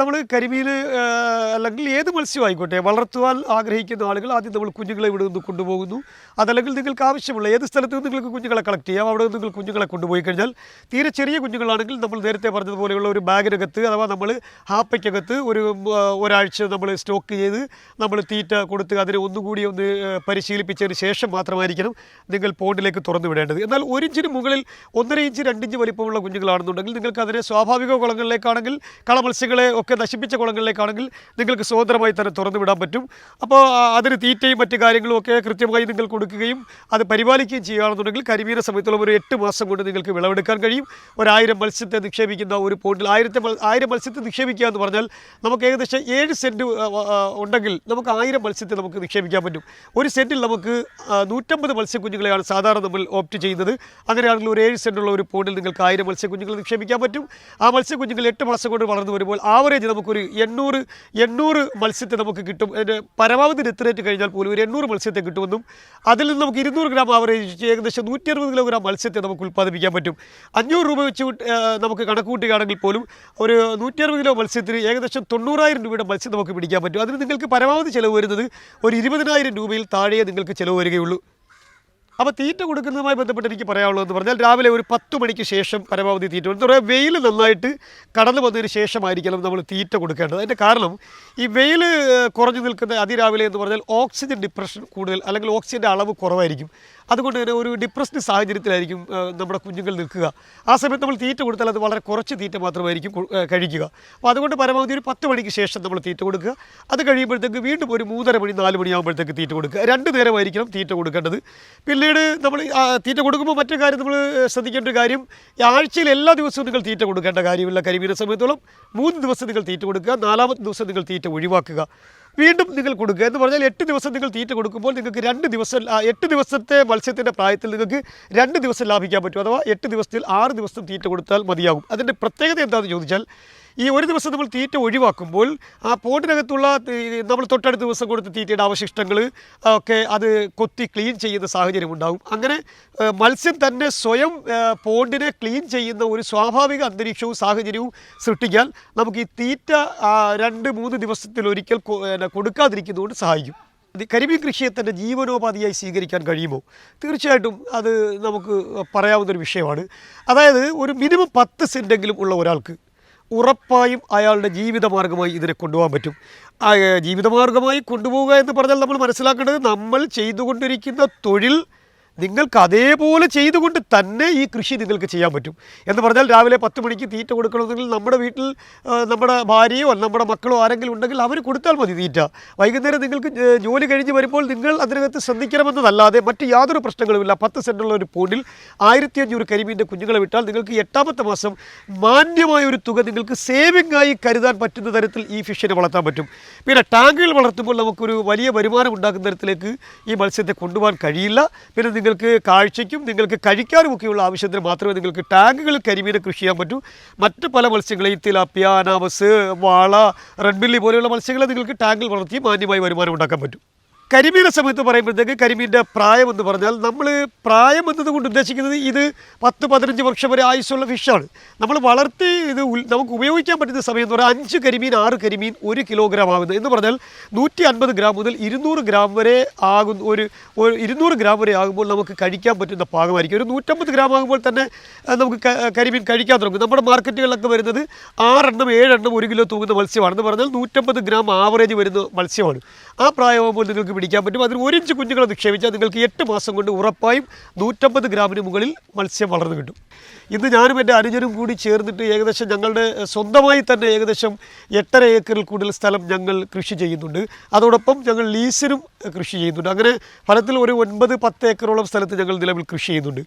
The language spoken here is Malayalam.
നമ്മൾ കരിമീൻ അല്ലെങ്കിൽ ഏത് മത്സ്യം ആയിക്കോട്ടെ വളർത്തുവാൻ ആഗ്രഹിക്കുന്ന ആളുകൾ ആദ്യം നമ്മൾ കുഞ്ഞുങ്ങളെ ഇവിടെ നിന്ന് കൊണ്ടുപോകുന്നു. അതല്ലെങ്കിൽ നിങ്ങൾക്ക് ആവശ്യമുള്ള ഏത് സ്ഥലത്ത് നിങ്ങൾക്ക് കുഞ്ഞുങ്ങളെ കളക്ട് ചെയ്യാം അവിടെ നിങ്ങൾ കുഞ്ഞുങ്ങളെ കൊണ്ടുപോയി കഴിഞ്ഞാൽ തീരെ ചെറിയ കുഞ്ഞുങ്ങളാണെങ്കിൽ നമ്മൾ നേരത്തെ പറഞ്ഞതുപോലെയുള്ള ഒരു ബാഗിനകത്ത് അഥവാ നമ്മൾ ഹാപ്പയ്ക്കകത്ത് ഒരു ഒരാഴ്ച നമ്മൾ സ്റ്റോക്ക് ചെയ്ത് നമ്മൾ തീറ്റ കൊടുത്ത് അതിനെ ഒന്നുകൂടി ഒന്ന് പരിശീലിപ്പിച്ചതിന് ശേഷം മാത്രമായിരിക്കണം നിങ്ങൾ പോണ്ടിലേക്ക് തുറന്നു വിടേണ്ടത്. എന്നാൽ ഒരു ഇഞ്ചിന് മുകളിൽ ഒന്നര ഇഞ്ച് രണ്ടിഞ്ച് വലിപ്പമുള്ള കുഞ്ഞുങ്ങളാണെന്നുണ്ടെങ്കിൽ നിങ്ങൾക്ക് അതിനെ സ്വാഭാവിക കുളങ്ങളിലേക്കാണെങ്കിൽ കളമത്സ്യങ്ങളെ ഒക്കെ നശിപ്പിച്ച കുളങ്ങളിലേക്കാണെങ്കിൽ നിങ്ങൾക്ക് സ്വതന്ത്രമായി തന്നെ തുറന്നു വിടാൻ പറ്റും. അപ്പോൾ ആ, അതിന് തീറ്റയും മറ്റു കാര്യങ്ങളും ഒക്കെ കൃത്യമായി നിങ്ങൾ കൊടുക്കുകയും അത് പരിപാലിക്കുകയും ചെയ്യുകയാണെന്നുണ്ടെങ്കിൽ കരിമീന സമയത്തുള്ള ഒരു എട്ട് മാസം കൊണ്ട് നിങ്ങൾക്ക് വിളവെടുക്കാൻ കഴിയും. ഒരായിരം മത്സ്യത്തെ നിക്ഷേപിക്കുന്ന ഒരു പോണ്ടിൽ ആയിരത്തെ ആയിരം മത്സ്യത്തെ നിക്ഷേപിക്കുക എന്ന് പറഞ്ഞാൽ നമുക്ക് ഏകദേശം ഏഴ് സെന്റ് ഉണ്ടെങ്കിൽ നമുക്ക് ആയിരം മത്സ്യത്തെ നമുക്ക് നിക്ഷേപിക്കാൻ പറ്റും. ഒരു സെന്റിൽ നമുക്ക് ആ, നൂറ്റമ്പത് മത്സ്യക്കുഞ്ഞുങ്ങളെയാണ് സാധാരണ നമ്മൾ ഓപ്റ്റ് ചെയ്യുന്നത്. അങ്ങനെയാണെങ്കിൽ ഒരു ഏഴ് സെന്റുള്ള ഒരു പോണ്ടിൽ നിങ്ങൾക്ക് ആയിരം മത്സ്യക്കുഞ്ഞുങ്ങൾ നിക്ഷേപിക്കാൻ പറ്റും. ആ മത്സ്യക്കുഞ്ഞുങ്ങൾ എട്ട് മാസം കൊണ്ട് വളർന്നു വരുമ്പോൾ ആവറേജ് നമുക്കൊരു എണ്ണൂറ് എണ്ണൂറ് മത്സ്യത്തെ നമുക്ക് കിട്ടും. അതിന്റെ പരമാവധി ഡെത്ത് റേറ്റ് കഴിഞ്ഞാൽ പോലും ഒരു എണ്ണൂറ് മത്സ്യത്തെ കിട്ടുമെന്നും അതിൽ നിന്ന് നമുക്ക് ഇരുന്നൂറ് ഗ്രാം ആവറേജ് ഏകദേശം നൂറ്റി അറുപത് കിലോഗ്രാം മത്സ്യത്തെ നമുക്ക് ഉൽപ്പാദിപ്പിക്കാൻ പറ്റും. അഞ്ഞൂറ് രൂപ വെച്ച് നമുക്ക് കണക്ക് കൂട്ടുകയാണെങ്കിൽ പോലും ഒരു നൂറ്റി അറുപത് കിലോ മത്സ്യത്തിന് ഏകദേശം തൊണ്ണൂറായിരം രൂപയുടെ മത്സ്യം നമുക്ക് പിടിക്കാൻ പറ്റും. അതിന് നിങ്ങൾക്ക് പരമാവധി ചിലവ് വരുന്നത് ഒരു ഇരുപതിനായിരം രൂപയിൽ താഴെയേ നിങ്ങൾക്ക് ചിലവ് വരികയുള്ളൂ. അപ്പോൾ തീറ്റ കൊടുക്കുന്നതുമായി ബന്ധപ്പെട്ട് എനിക്ക് പറയാനുള്ളതെന്ന് പറഞ്ഞാൽ രാവിലെ ഒരു പത്ത് മണിക്ക് ശേഷം പരമാവധി തീറ്റ എന്താ വെയിൽ നന്നായിട്ട് കടന്നു വന്നതിന് ശേഷമായിരിക്കണം നമ്മൾ തീറ്റ കൊടുക്കേണ്ടത്. അതിന്റെ കാരണം ഈ വെയിൽ കുറഞ്ഞു നിൽക്കുന്ന അതിരാവിലെ എന്ന് പറഞ്ഞാൽ ഓക്സിജൻ ഡിപ്രഷൻ കൂടുതൽ അല്ലെങ്കിൽ ഓക്സിജന്റെ അളവ് കുറവായിരിക്കും. അതുകൊണ്ട് തന്നെ ഒരു ഡിപ്രസ്ഡ് സാഹചര്യത്തിലായിരിക്കും നമ്മുടെ കുഞ്ഞുങ്ങൾ നിൽക്കുക. ആ സമയത്ത് നമ്മൾ തീറ്റ കൊടുത്താൽ അത് വളരെ കുറച്ച് തീറ്റ മാത്രമായിരിക്കും കഴിക്കുക. അപ്പോൾ അതുകൊണ്ട് പരമാവധി ഒരു പത്ത് മണിക്ക് ശേഷം നമ്മൾ തീറ്റ കൊടുക്കുക. അത് കഴിയുമ്പോഴത്തേക്ക് വീണ്ടും ഒരു മൂന്നര മണി നാല് മണിയാകുമ്പോഴത്തേക്ക് തീറ്റ കൊടുക്കുക. രണ്ട് നേരമായിരിക്കണം തീറ്റ കൊടുക്കേണ്ടത്. പിന്നീട് നമ്മൾ ആ, തീറ്റ കൊടുക്കുമ്പോൾ മറ്റു കാര്യം നമ്മൾ ശ്രദ്ധിക്കേണ്ട ഒരു കാര്യം ആഴ്ചയിൽ എല്ലാ ദിവസവും നിങ്ങൾ തീറ്റ കൊടുക്കേണ്ട കാര്യമില്ല. കരിമീനെ സംബന്ധിച്ചോളം മൂന്ന് ദിവസം നിങ്ങൾ തീറ്റ കൊടുക്കുക നാലാമത്തെ ദിവസം നിങ്ങൾ തീറ്റ ഒഴിവാക്കുക. വീണ്ടും നിങ്ങൾ കൊടുക്കുക എന്ന് പറഞ്ഞാൽ എട്ട് ദിവസം നിങ്ങൾ തീറ്റ കൊടുക്കുമ്പോൾ നിങ്ങൾക്ക് രണ്ട് ദിവസം എട്ട് ദിവസത്തെ മത്സ്യത്തിന്റെ പ്രായത്തിൽ നിങ്ങൾക്ക് രണ്ട് ദിവസം ലാഭിക്കാൻ പറ്റും. അഥവാ എട്ട് ദിവസത്തിൽ ആറ് ദിവസം തീറ്റ കൊടുത്താൽ മതിയാകും. അതിന്റെ പ്രത്യേകത എന്താണെന്ന് ചോദിച്ചാൽ ഈ ഒരു ദിവസം നമ്മൾ തീറ്റ ഒഴിവാക്കുമ്പോൾ ആ പോട്ടിനകത്തുള്ള നമ്മൾ തൊട്ടടുത്ത ദിവസം കൊടുത്ത തീറ്റയുടെ അവശിഷ്ടങ്ങൾ ഒക്കെ അത് കൊത്തി ക്ലീൻ ചെയ്യുന്ന സാഹചര്യം ഉണ്ടാകും അങ്ങനെ മത്സ്യം തന്നെ സ്വയം പോണ്ടിനെ ക്ലീൻ ചെയ്യുന്ന ഒരു സ്വാഭാവിക അന്തരീക്ഷവും സാഹചര്യവും സൃഷ്ടിക്കാൻ നമുക്ക് ഈ തീറ്റ രണ്ട് മൂന്ന് ദിവസത്തിൽ ഒരിക്കൽ കൊടുക്കാതിരിക്കുന്നതുകൊണ്ട് സഹായിക്കും. കരിമീൻ കൃഷിയെ തന്നെ ജീവനോപാധിയായി സ്വീകരിക്കാൻ കഴിയുമോ? തീർച്ചയായിട്ടും അത് നമുക്ക് പറയാവുന്നൊരു വിഷയമാണ്. അതായത് ഒരു മിനിമം പത്ത് സെന്റെങ്കിലും ഉള്ള ഒരാൾക്ക് ഉറപ്പായും അയാളുടെ ജീവിതമാർഗമായി ഇതിനെ കൊണ്ടുപോകാൻ പറ്റും. ജീവിതമാർഗമായി കൊണ്ടുപോവുക എന്ന് പറഞ്ഞാൽ നമ്മൾ മനസ്സിലാക്കേണ്ടത് നമ്മൾ ചെയ്തുകൊണ്ടിരിക്കുന്ന തൊഴിൽ നിങ്ങൾക്ക് അതേപോലെ ചെയ്തുകൊണ്ട് തന്നെ ഈ കൃഷി നിങ്ങൾക്ക് ചെയ്യാൻ പറ്റും. എന്ന് പറഞ്ഞാൽ രാവിലെ പത്ത് മണിക്ക് തീറ്റ കൊടുക്കണമെങ്കിൽ നമ്മുടെ വീട്ടിൽ നമ്മുടെ ഭാര്യയോ നമ്മുടെ മക്കളോ ആരെങ്കിലും ഉണ്ടെങ്കിൽ അവർ കൊടുത്താൽ മതി തീറ്റ. വൈകുന്നേരം നിങ്ങൾക്ക് ജോലി കഴിഞ്ഞ് വരുമ്പോൾ നിങ്ങൾ അതിനകത്ത് ശ്രദ്ധിക്കണമെന്നതല്ലാതെ മറ്റ് യാതൊരു പ്രശ്നങ്ങളുമില്ല. പത്ത് സെന്റുള്ള ഒരു പോണ്ടിൽ ആയിരത്തി അഞ്ഞൂറ് കരിമീന്റെ കുഞ്ഞുങ്ങളെ വിട്ടാൽ നിങ്ങൾക്ക് എട്ടാമത്തെ മാസം മാന്യമായ ഒരു തുക നിങ്ങൾക്ക് സേവിംഗ് ആയി കരുതാൻ പറ്റുന്ന തരത്തിൽ ഈ ഫിഷിനെ വളർത്താൻ പറ്റും. പിന്നെ ടാങ്കുകൾ വളർത്തുമ്പോൾ നമുക്കൊരു വലിയ വരുമാനം ഉണ്ടാക്കുന്ന തരത്തിലേക്ക് ഈ മത്സ്യത്തെ കൊണ്ടുപോകാൻ കഴിയില്ല. പിന്നെ നിങ്ങൾക്ക് കാഴ്ചയ്ക്കും നിങ്ങൾക്ക് കഴിക്കാനുമൊക്കെയുള്ള ആവശ്യത്തിന് മാത്രമേ നിങ്ങൾക്ക് ടാങ്കുകളിൽ കരിമീനെ കൃഷി ചെയ്യാൻ പറ്റൂ. മറ്റ് പല മത്സ്യങ്ങളെയും തിലാപ്പിയ അനാമസ് വാള റെഡ്ബില്ലി പോലെയുള്ള മത്സ്യങ്ങളെ നിങ്ങൾക്ക് ടാങ്കിൽ വളർത്തി മാന്യമായി വരുമാനം ഉണ്ടാക്കാൻ പറ്റും. കരിമീനെ സമയത്ത് പറയുമ്പോഴത്തേക്ക് കരിമീന്റെ പ്രായം എന്ന് പറഞ്ഞാൽ നമ്മൾ പ്രായം എന്നതുകൊണ്ട് ഉദ്ദേശിക്കുന്നത് ഇത് പത്ത് പതിനഞ്ച് വർഷം വരെ ആയുസ്സുള്ള ഫിഷാണ്. നമ്മൾ വളർത്തി ഇത് നമുക്ക് ഉപയോഗിക്കാൻ പറ്റുന്ന സമയം എന്ന് പറഞ്ഞാൽ അഞ്ച് കരിമീൻ ആറ് കരിമീൻ ഒരു കിലോഗ്രാം ആകുന്നത് എന്ന് പറഞ്ഞാൽ നൂറ്റി അൻപത് ഗ്രാം മുതൽ ഇരുന്നൂറ് ഗ്രാം വരെ ആകുന്ന ഒരു ഒരു ഇരുന്നൂറ് ഗ്രാം വരെ ആകുമ്പോൾ നമുക്ക് കഴിക്കാൻ പറ്റുന്ന പാകമായിരിക്കും. ഒരു നൂറ്റമ്പത് ഗ്രാം ആകുമ്പോൾ തന്നെ നമുക്ക് കരിമീൻ കഴിക്കാൻ തുടങ്ങും. നമ്മുടെ മാർക്കറ്റുകളിലൊക്കെ വരുന്നത് ആറെണ്ണം ഏഴെണ്ണം ഒരു കിലോ തൂങ്ങുന്ന മത്സ്യമാണെന്ന് പറഞ്ഞാൽ നൂറ്റമ്പത് ഗ്രാം ആവറേജ് വരുന്ന മത്സ്യമാണ്. ആ പ്രായമാകുമ്പോൾ നിങ്ങൾക്ക് പിടിക്കാൻ പറ്റും. അതിന് ഒരു ഇഞ്ച് കുഞ്ഞുങ്ങളെ നിക്ഷേപിച്ചാൽ നിങ്ങൾക്ക് എട്ട് മാസം കൊണ്ട് ഉറപ്പായും നൂറ്റമ്പത് ഗ്രാമിന് മുകളിൽ മത്സ്യം വളർന്നു കിട്ടും. ഇന്ന് ഞാനും എന്റെ അനുജനും കൂടി ചേർന്നിട്ട് ഏകദേശം ഞങ്ങളുടെ സ്വന്തമായി തന്നെ ഏകദേശം എട്ടര ഏക്കറിൽ കൂടുതൽ സ്ഥലം ഞങ്ങൾ കൃഷി ചെയ്യുന്നുണ്ട്. അതോടൊപ്പം ഞങ്ങൾ ലീസിനും കൃഷി ചെയ്യുന്നുണ്ട്. അങ്ങനെ ഫലത്തിൽ ഒരു ഒൻപത് പത്ത് ഏക്കറോളം സ്ഥലത്ത് ഞങ്ങൾ നിലവിൽ കൃഷി ചെയ്യുന്നുണ്ട്.